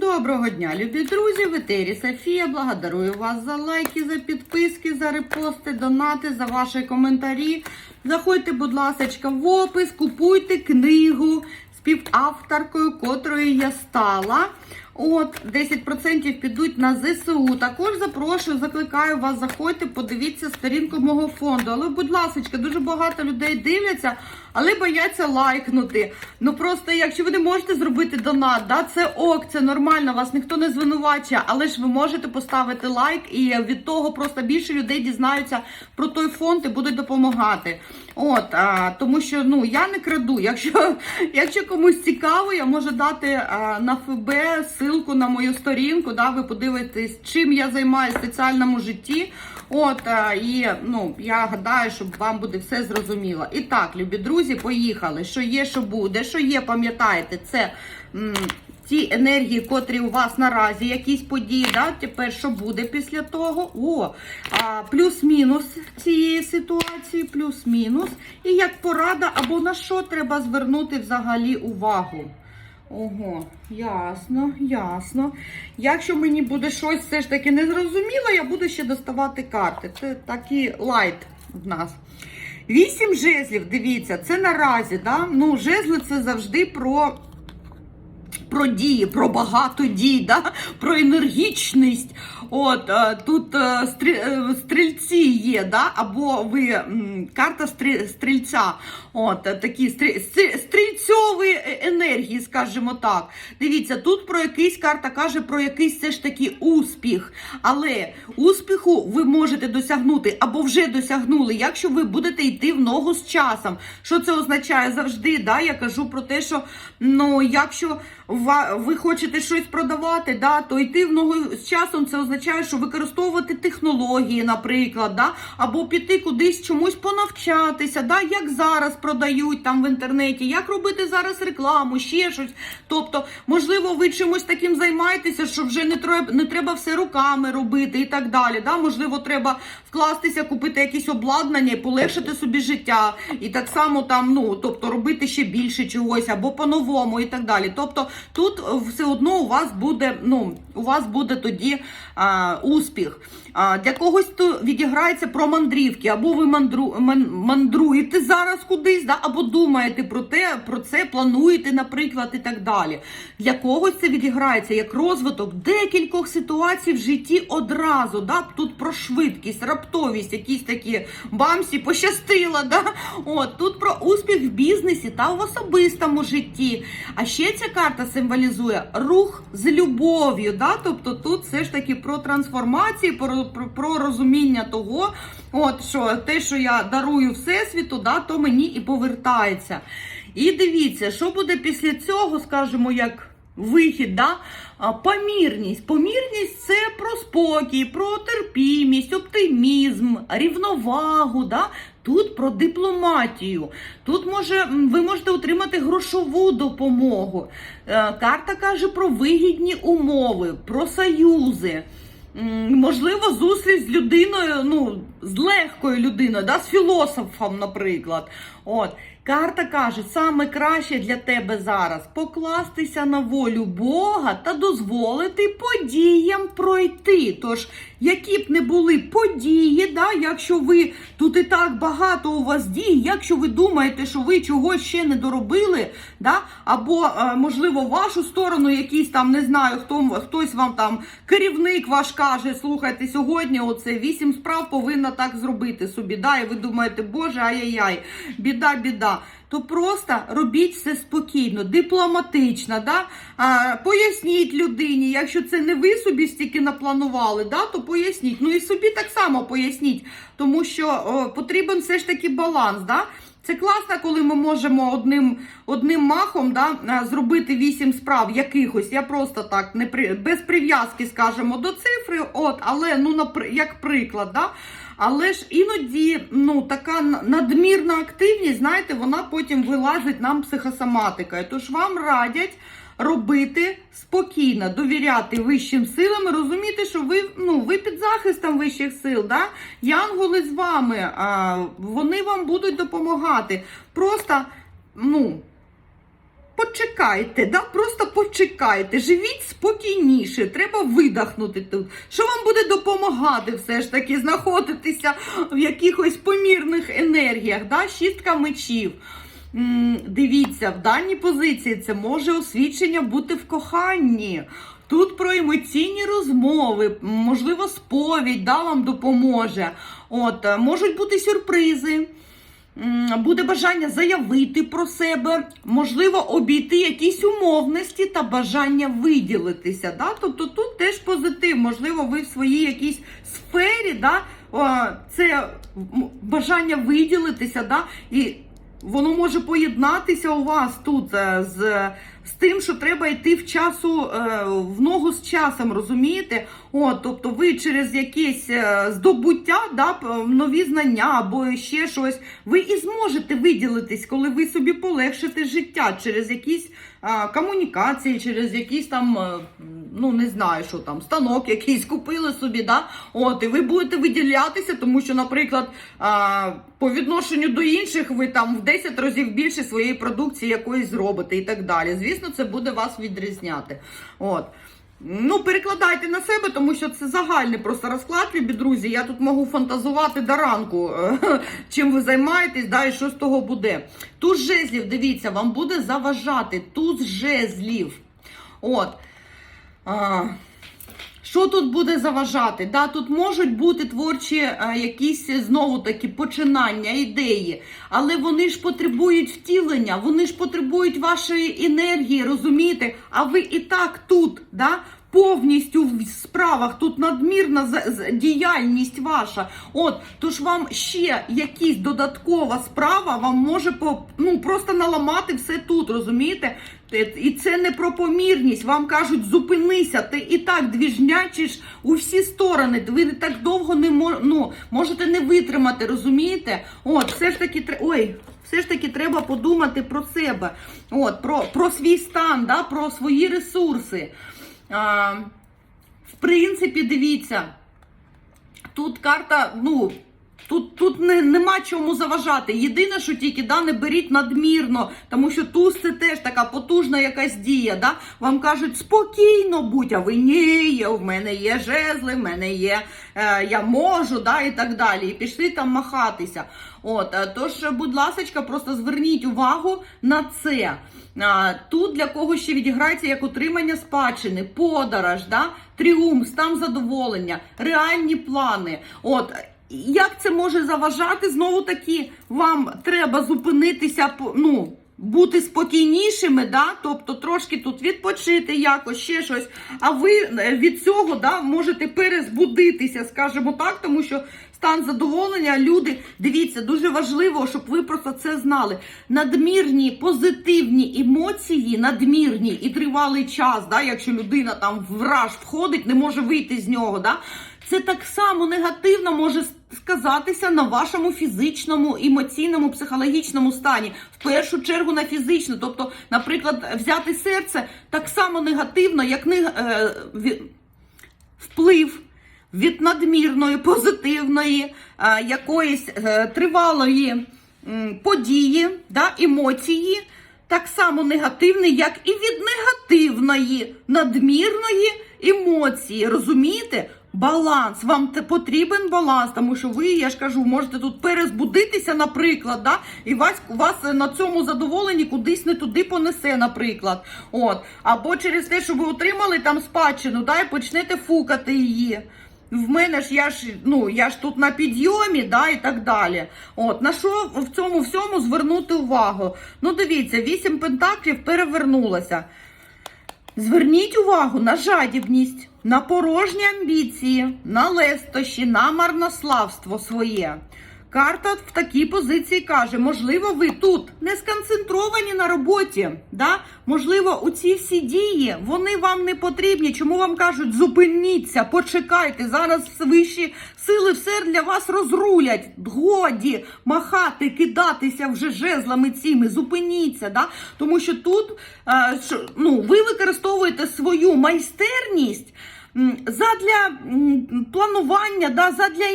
Доброго дня, любі друзі! В етері Софія. Благодарую вас за лайки, за підписки, за репости, донати, за ваші коментарі. Заходьте, будь ласка, в опис, купуйте книгу співавторкою, котрою я стала. От 10% підуть на ЗСУ. Також запрошую, закликаю вас, заходьте, подивіться сторінку мого фонду. Але, будь ласка, дуже багато людей дивляться, але бояться лайкнути. Ну просто, якщо ви не можете зробити донат, да, це ок, це нормально, вас ніхто не звинувачує, але ж ви можете поставити лайк, і від того просто більше людей дізнаються про той фонд і будуть допомагати. От, а, тому що ну я не краду. Якщо, якщо комусь цікаво, я можу дати а, на ФБ ссылку на мою сторінку. Да, ви подивитесь, чим я займаюся в соціальному житті. От і ну я гадаю, що вам буде все зрозуміло. І так, любі друзі, поїхали. Що є, що буде, що є, пам'ятаєте, це. м, Ті енергії, котрі у вас наразі, якісь події, да, тепер що буде після того? О, плюс-мінус цієї ситуації, плюс-мінус. І як порада, або на що треба звернути взагалі увагу. Ого, ясно, ясно. Якщо мені буде щось все ж таки незрозуміло, я буду ще доставати карти. Це такий лайт в нас. Вісім жезлів, дивіться, це наразі, да? Ну, жезли це завжди про про дії, про багато дій, да? про енергічність. От е, тут е, е, стрільці є, да? або ви карта стрі- стрільця. От такі стрі- стрі- стрільцьові енергії, скажімо так. Дивіться, тут про якийсь карта каже про якийсь все ж таки успіх. Але успіху ви можете досягнути або вже досягнули, якщо ви будете йти в ногу з часом. Що це означає завжди? Да? Я кажу про те, що ну, якщо ви хочете щось продавати, да, то йти в ногу з часом це означає, що використовувати технології, наприклад, да, або піти кудись чомусь понавчатися, да, як зараз продають там в інтернеті, як робити зараз рекламу, ще щось. Тобто, можливо, ви чимось таким займаєтеся, що вже не треба, не треба все руками робити і так далі. Да? Можливо, треба вкластися, купити якісь обладнання і полегшити собі життя. І так само там, ну, тобто робити ще більше чогось або по-новому і так далі. Тобто тут е, все одно у вас буде, ну, у вас буде тоді а, успіх. А, для когось то відіграється про мандрівки, або ви мандру, ман, мандруєте зараз кудись, да, або думаєте про те, про це, плануєте, наприклад, і так далі. Для когось це відіграється як розвиток декількох ситуацій в житті одразу. Да? Тут про швидкість, раптовість, якісь такі бамсі, пощастило. Да? От, тут про успіх в бізнесі та в особистому житті. А ще ця карта символізує рух з любов'ю. Да? Тобто тут все ж таки про трансформацію, про, про, про розуміння того, от, що те, що я дарую Всесвіту, да, то мені і повертається. І дивіться, що буде після цього, скажімо, як вихід, да? Помірність. Помірність це про спокій, про терпімість, оптимізм, рівновагу. Да? Тут про дипломатію. Тут може, ви можете отримати грошову допомогу. Е, Карта каже про вигідні умови, про союзи. Можливо, зустріч з людиною, ну, з легкою людиною, да, з філософом, наприклад. От. Карта каже, саме краще для тебе зараз покластися на волю Бога та дозволити подіям пройти. Тож, які б не були події, да, якщо ви тут і так багато у вас дій, якщо ви думаєте, що ви чогось ще не доробили, да, або, е, можливо, вашу сторону якийсь там, не знаю, хто, хтось вам там керівник ваш каже, слухайте, сьогодні оце вісім справ повинна так зробити собі. Да, і ви думаєте, боже, ай-яй-яй, біда, біда. То просто робіть все спокійно, дипломатично, да? а, поясніть людині, якщо це не ви собі стільки напланували, да, то поясніть. Ну і собі так само поясніть, тому що о, потрібен все ж таки баланс. Да? Це класно, коли ми можемо одним одним махом да, зробити вісім справ якихось. Я просто так не при без прив'язки скажемо до цифри, от, але ну як приклад, да. Але ж іноді ну така надмірна активність, знаєте, вона потім вилазить нам психосоматикою. Тож вам радять робити спокійно, довіряти вищим силам, і розуміти, що ви ну ви під захистом вищих сил. Да? Янголи з вами, а, вони вам будуть допомагати. Просто ну. Почекайте, да? просто почекайте, живіть спокійніше, треба видихнути тут. Що вам буде допомагати все ж таки знаходитися в якихось помірних енергіях, да? шістка мечів. Дивіться, в даній позиції це може освідчення бути в коханні. Тут про емоційні розмови, можливо, сповідь да, вам допоможе. От, е, можуть бути сюрпризи. Буде бажання заявити про себе, можливо, обійти якісь умовності та бажання виділитися. Да? Тобто тут теж позитив, можливо, ви в своїй якійсь сфері, да? це бажання виділитися, да? і воно може поєднатися у вас тут е, з, з тим, що треба йти в часу е, в ногу з часом, розумієте? От, тобто ви через якесь е, здобуття, да, нові знання або ще щось, ви і зможете виділитись, коли ви собі полегшите життя через якісь е, комунікації, через якісь там, е, ну не знаю, що там, станок якийсь купили собі, да? От, і ви будете виділятися, тому що, наприклад, по відношенню до інших ви там в 10 разів більше своєї продукції якоїсь зробите і так далі. Звісно, це буде вас відрізняти. От. Ну, перекладайте на себе, тому що це загальний просто розклад, любі друзі. Я тут можу фантазувати до ранку, е, чим ви займаєтесь, да, і що з того буде. Туз жезлів, дивіться, вам буде заважати туз жезлів. От. А, що тут буде заважати? Да, тут можуть бути творчі е, якісь знову таки починання, ідеї, але вони ж потребують втілення, вони ж потребують вашої енергії, розумієте? А ви і так тут, да? Повністю в справах тут надмірна діяльність ваша. От, тож вам ще якась додаткова справа вам може по, ну, просто наламати все тут, розумієте? Те- І це не про помірність. Вам кажуть, зупинися, ти і так двіжнячиш у всі сторони. Ви так довго не мо, ну, можете не витримати, розумієте? От, все ж таки Ой. Все ж таки треба подумати про себе, от, про, про свій стан, да, про свої ресурси. А, в принципі, дивіться, тут карта, ну. Тут, тут не, нема чому заважати. Єдине, що тільки да, не беріть надмірно, тому що туз це теж така потужна якась дія. Да? Вам кажуть, спокійно будь, а ви ні, є, в мене є жезли, в мене є, е, я можу, да, і так далі. І пішли там махатися. От, е, тож, будь ласка, просто зверніть увагу на це. Тут для когось ще відіграється як отримання спадщини, подорож, да? тріумф, стан задоволення, реальні плани. От як це може заважати? Знову таки, вам треба зупинитися, ну, бути спокійнішими, да? тобто трошки тут відпочити якось, ще щось. А ви е, від цього да, можете перезбудитися, скажімо так, тому що стан задоволення, люди, дивіться, дуже важливо, щоб ви просто це знали. Надмірні позитивні емоції, надмірні і тривалий час, да, якщо людина там в раж входить, не може вийти з нього. Да? Це так само негативно може сказатися на вашому фізичному, емоційному, психологічному стані. В першу чергу на фізично. Тобто, наприклад, взяти серце так само негативно, як не, е, вплив від надмірної, позитивної, е, якоїсь е, тривалої м, події, да, емоції, так само негативний, як і від негативної, надмірної емоції. Розумієте? Баланс, вам потрібен баланс, тому що ви, я ж кажу, можете тут перезбудитися, наприклад, да? і вас, вас на цьому задоволенні кудись не туди понесе, наприклад. От. Або через те, що ви отримали там спадщину, да, і почнете фукати її. В мене ж я ж ну я ж тут на підйомі, да, і так далі. От на що в цьому всьому звернути увагу? Ну, дивіться, вісім пентаклів перевернулося. Зверніть увагу на жадібність, на порожні амбіції, на лестощі, на марнославство своє. Карта в такій позиції каже: можливо, ви тут не сконцентровані на роботі. Да? Можливо, у ці всі дії вони вам не потрібні. Чому вам кажуть, зупиніться, почекайте. Зараз вищі сили все для вас розрулять. Годі махати, кидатися вже жезлами цими. Зупиніться. Да? Тому що тут е, ну, ви використовуєте свою майстерність. Задля планування, да, задля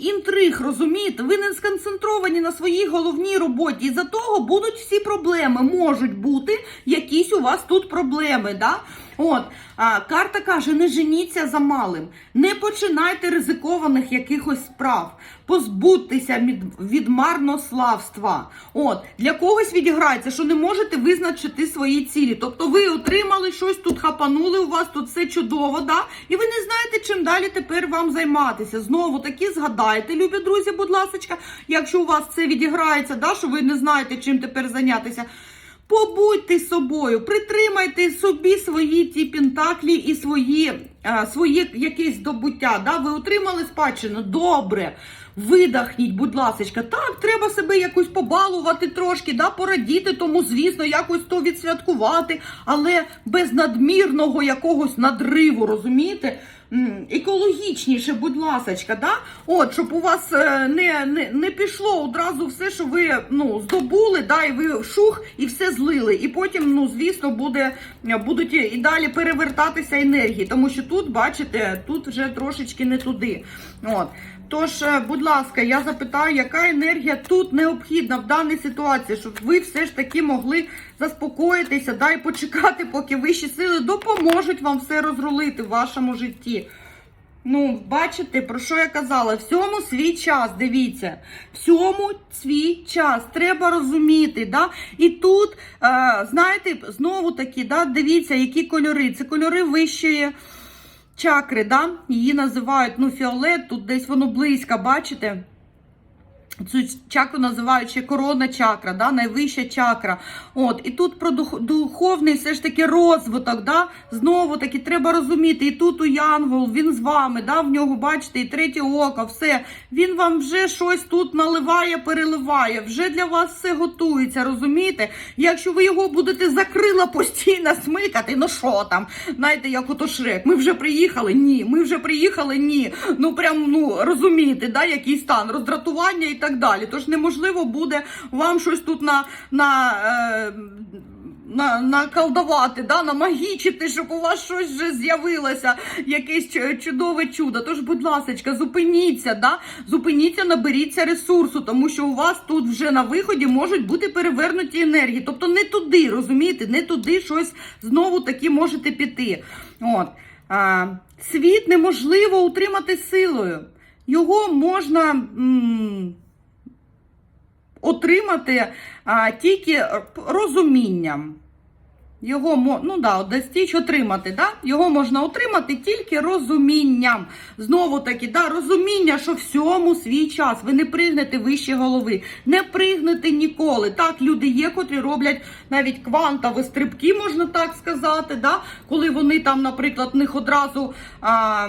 інтриг, розумієте? Ви не сконцентровані на своїй головній роботі. І за того будуть всі проблеми. Можуть бути якісь у вас тут проблеми. Да? От, а, карта каже: не женіться за малим, не починайте ризикованих якихось справ, позбудьтеся від, від марнославства. От, для когось відіграється, що не можете визначити свої цілі. Тобто ви отримали щось тут хапанули, у вас тут все чудово, да? і ви не знаєте, чим далі тепер вам займатися. Знову таки згадайте, любі друзі, будь ласка, якщо у вас це відіграється, да, що ви не знаєте, чим тепер зайнятися. Побудьте собою, притримайте собі свої ті пентаклі і свої, а, свої якісь здобуття. Да? Ви отримали спадщину? Добре. Видахніть, будь ласка. Так, треба себе якось побалувати трошки, да, порадіти, тому, звісно, якось то відсвяткувати, але без надмірного якогось надриву, розумієте? Екологічніше, будь ласочка, да? От, щоб у вас е, не, не, не пішло одразу все, що ви ну, здобули, да, і ви шух і все злили. І потім, ну, звісно, буде, будуть і далі перевертатися енергії, тому що тут, бачите, тут вже трошечки не туди. От. Тож, е, будь ласка, я запитаю, яка енергія тут необхідна в даній ситуації, щоб ви все ж таки могли заспокоїтися, да, і почекати, поки вищі сили допоможуть вам все розрулити в вашому житті. Ну, бачите, про що я казала? Всьому свій час, дивіться, всьому свій час. Треба розуміти. Да? І тут, е, знаєте, знову таки, да, дивіться, які кольори. Це кольори вищої чакри, да? її називають ну, фіолет, тут десь воно близько, бачите? Цю чакру називають ще корона чакра, да, найвища чакра. От, і тут про дух, духовний все ж таки розвиток, да, знову таки треба розуміти, і тут у Янгол, він з вами, да, в нього, бачите, і третє око, все. Він вам вже щось тут наливає, переливає, вже для вас все готується, розумієте? Якщо ви його будете закрила постійно смикати, ну що там, знаєте, як ото Шрек, ми вже приїхали, ні, ми вже приїхали, ні. Ну прям, ну, розумієте, да, який стан, роздратування і так далі. Тож неможливо буде вам щось тут на, на, е, на, наколдувати, да, намагічити, щоб у вас щось вже з'явилося, якесь чудове чудо. Тож, будь ласка, зупиніться, да, зупиніться, наберіться ресурсу, тому що у вас тут вже на виході можуть бути перевернуті енергії. Тобто не туди, розумієте, не туди щось знову таки можете піти. От. А, світ неможливо утримати силою. Його можна. м, отримати а, тільки розумінням. Його ну да, достіч отримати, да? його можна отримати тільки розумінням. Знову таки, да, розуміння, що всьому свій час. Ви не пригнете вище голови, не пригнете ніколи. Так, люди є, котрі роблять навіть квантові стрибки, можна так сказати, да? коли вони там, наприклад, них одразу. А,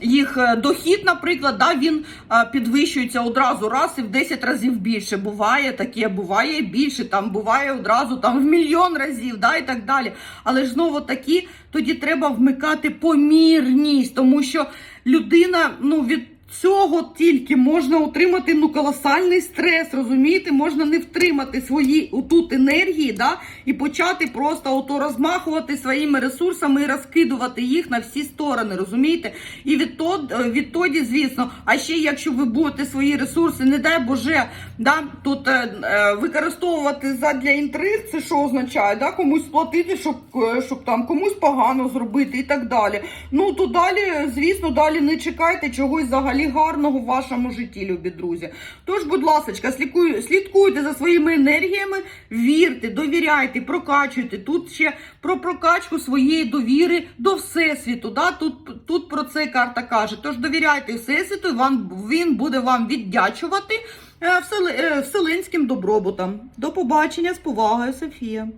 їх е, дохід, наприклад, да, він е, підвищується одразу раз і в 10 разів більше. Буває таке, буває більше, там буває одразу там в мільйон разів, да, і так далі. Але ж знову таки, тоді треба вмикати помірність, тому що людина ну, від цього тільки можна отримати ну, колосальний стрес, розумієте? Можна не втримати свої отут енергії, да, і почати просто ото розмахувати своїми ресурсами і розкидувати їх на всі сторони, розумієте? І відтод, е, відтоді, звісно, а ще якщо ви будете свої ресурси, не дай Боже, да, тут е, е, використовувати задля інтриг, це що означає? Да? Комусь платити, щоб, е, щоб там комусь погано зробити і так далі. Ну то далі, звісно, далі не чекайте чогось взагалі гарного в вашому житті, любі друзі. Тож, будь ласка, слідкуйте за своїми енергіями, вірте, довіряйте, прокачуйте. Тут ще про прокачку своєї довіри до Всесвіту. Да? Тут, тут про це карта каже. Тож довіряйте Всесвіту, і вам, він буде вам віддячувати е, е, вселенським добробутом. До побачення з повагою, Софія.